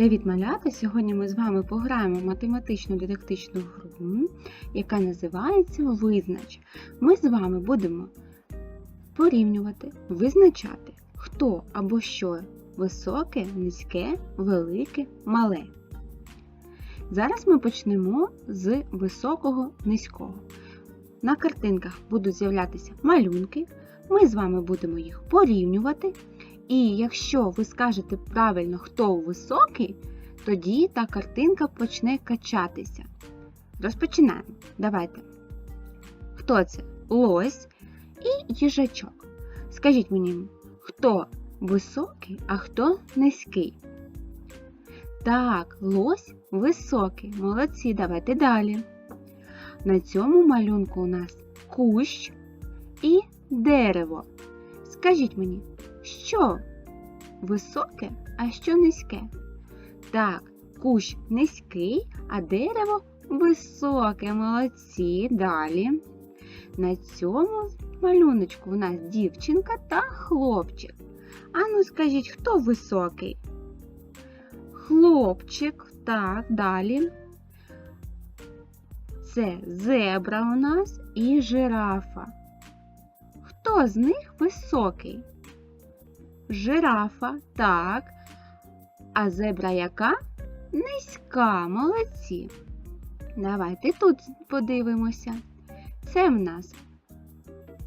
Привіт, малята! Сьогодні ми з вами пограємо математичну дидактичну гру, яка називається Визнач. Ми з вами будемо порівнювати, визначати, хто або що високе, низьке, велике, мале. Зараз ми почнемо з високого низького. На картинках будуть з'являтися малюнки. Ми з вами будемо їх порівнювати. І якщо ви скажете правильно, хто високий, тоді та картинка почне качатися. Розпочинаємо. Давайте. Хто це? Лось і їжачок. Скажіть мені, хто високий, а хто низький? Так, лось високий. Молодці, давайте далі. На цьому малюнку у нас кущ і дерево. Скажіть мені, що високе, а що низьке? Так, кущ низький, а дерево високе. Молодці. Далі. На цьому малюночку у нас дівчинка та хлопчик. Ану, скажіть, хто високий? Хлопчик. Так, далі. Це зебра у нас і жирафа. Хто з них високий? Жирафа, так. А зебра яка? Низька, молодці. Давайте тут подивимося. Це в нас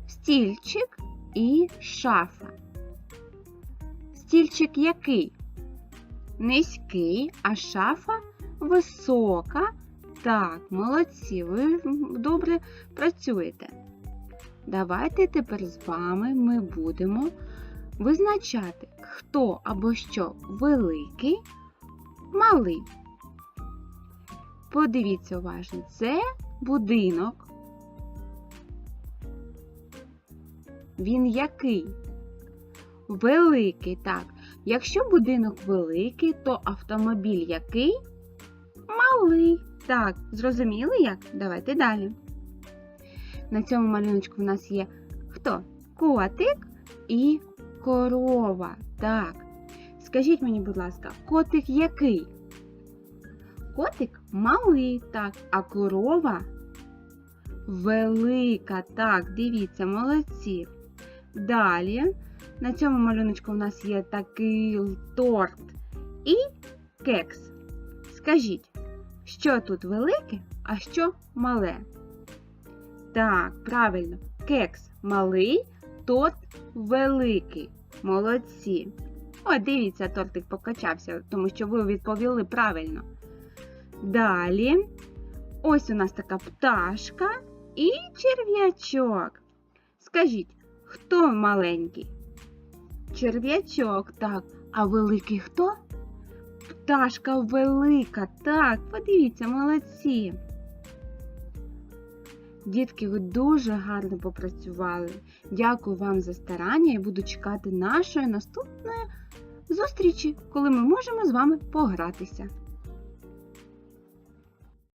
стільчик і шафа. Стільчик який? Низький, а шафа висока. Так, молодці, ви добре працюєте. Давайте тепер з вами ми будемо визначати, хто або що великий, малий. Подивіться уважно, це будинок. Він який? Великий, так. Якщо будинок великий, то автомобіль який? Малий. Так, зрозуміли як? Давайте далі. На цьому малюночку в нас є хто? Котик і корова. Так. Скажіть мені, будь ласка, котик який? Котик малий, так, а корова велика. Так, дивіться, молодці. Далі на цьому малюночку в нас є такий торт і кекс. Скажіть, що тут велике, а що мале? Так, правильно, кекс малий, торт великий. Молодці. О, дивіться, тортик покачався, тому що ви відповіли правильно. Далі, ось у нас така пташка і черв'ячок. Скажіть, хто маленький? Черв'ячок, так. А великий хто? Пташка велика. Так, подивіться, молодці. Дітки, ви дуже гарно попрацювали. Дякую вам за старання і буду чекати нашої наступної зустрічі, коли ми можемо з вами погратися.